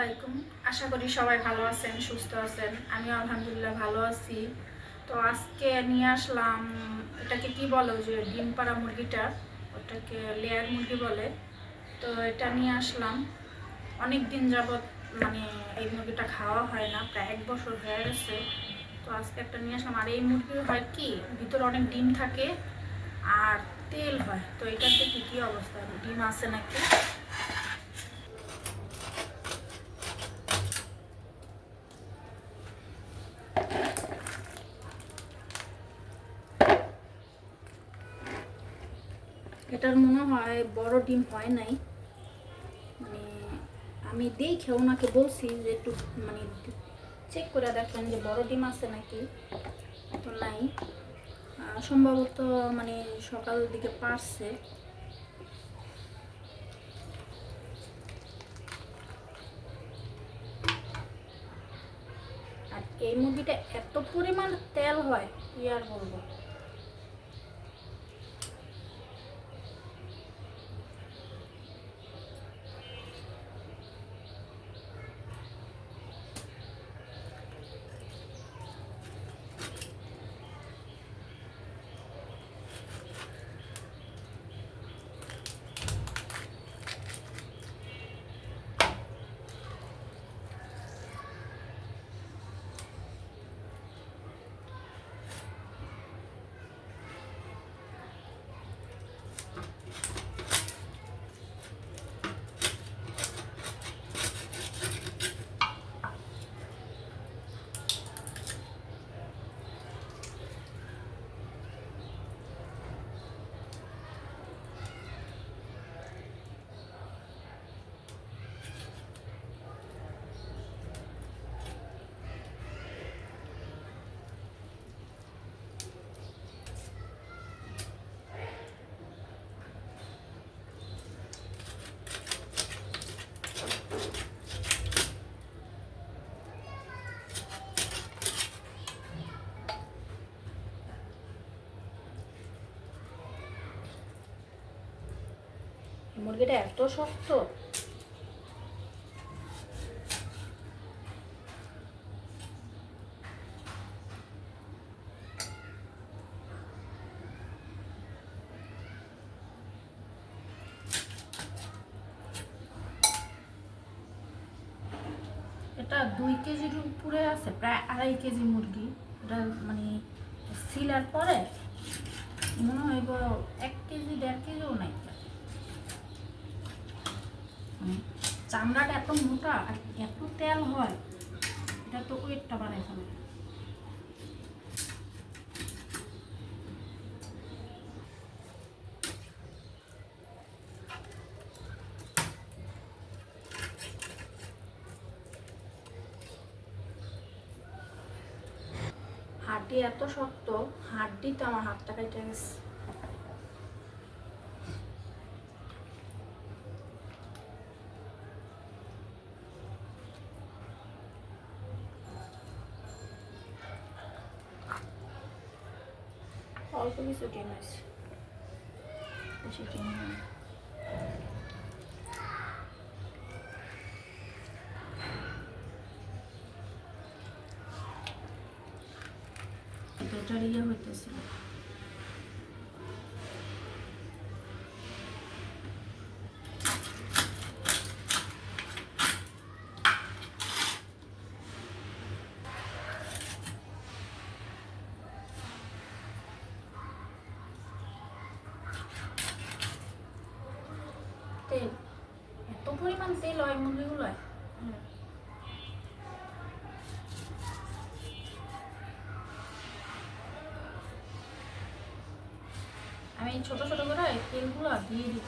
আলাইকুম। আশা করি সবাই ভালো আছেন, সুস্থ আছেন। আমি আলহামদুলিল্লাহ ভালো আছি। তো আজকে নিয়ে আসলাম, এটাকে কি বলো যে ডিম পাড়া মুরগিটা? ওটাকে লেয়ার মুরগি বলে। তো এটা নিয়ে আসলাম। অনেক দিন যাবৎ মানে এই মুরগিটা খাওয়া হয় না, প্রায় এক বছর হয়ে গেছে। তো আজকে একটা নিয়ে আসলাম। আর এই মুরগির হয় কি, ভিতরে অনেক ডিম থাকে আর তেল হয়। তো এটার দেখি কী অবস্থা? ডিম আছে নাকি? এটার মনে হয় বড় ডিম হয় নাই। মানে আমি দেখে ওনাকে বলছি যে একটু মানে চেক করে দেখেন যে বড় ডিম আছে নাকি। তো নাই। সম্ভবত মানে সকাল দিকে পারছে। আর এই মুরগিটা এত পরিমাণ তেল হয়, কি আর বলব? মুরগিটা এত শক্ত। এটা দুই কেজির উপরে আছে, প্রায় আড়াই কেজি মুরগি। এটা মানে সিলার পরে, মনে হয় এক কেজি, দেড় কেজিও নাই হুম। চামড়াটা এত মোটা আর এত তেল হয়, এটা তো ওয়েটটা বাড়াই ফেলে হাড্ডি এত শক্ত হাড্ডিতে আমার হাতটা কেটে গেছে। অল্প কিছু ডিম আছে বেশি ডিম নেই। এটার ইয়ে হইতেছিল তেল হয় মুরগিগুলোয় হুম। আমি ছোট ছোট করে তেলগুলো দিয়ে দিই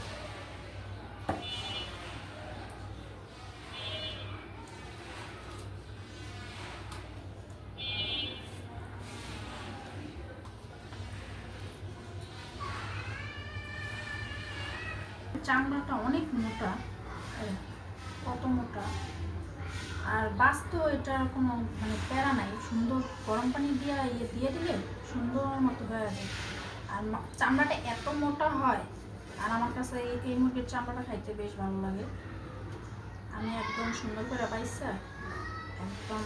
চামড়াটা অনেক মোটা কত মোটা আর বাঁচতেও এটার কোনো মানে প্যারা নাই, সুন্দর গরম পানি দিয়ে ইয়ে দিয়ে দিলে সুন্দর মতো হয়ে যাবে। আর চামড়াটা এত মোটা হয়, আর আমার কাছে এই এই মুরগির চামড়াটা খাইতে বেশ ভালো লাগে। আমি একদম সুন্দর করে পাইছা একদম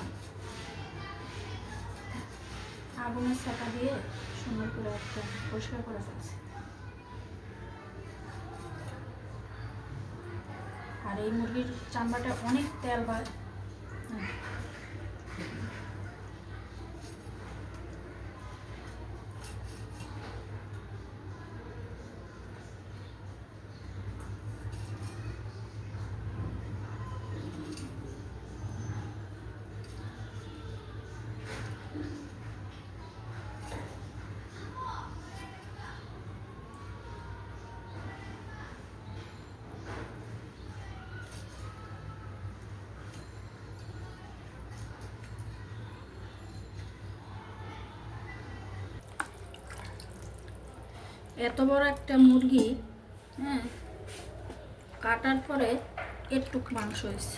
আগুনের ছাকা দিয়ে সুন্দর করে একটা পরিষ্কার করে ফেলছি। আর এই মুরগির চামড়াটা অনেক তেল হয়। এত বড় একটা মুরগি হ্যাঁ কাটার পরে একটু মাংস হয়েছে।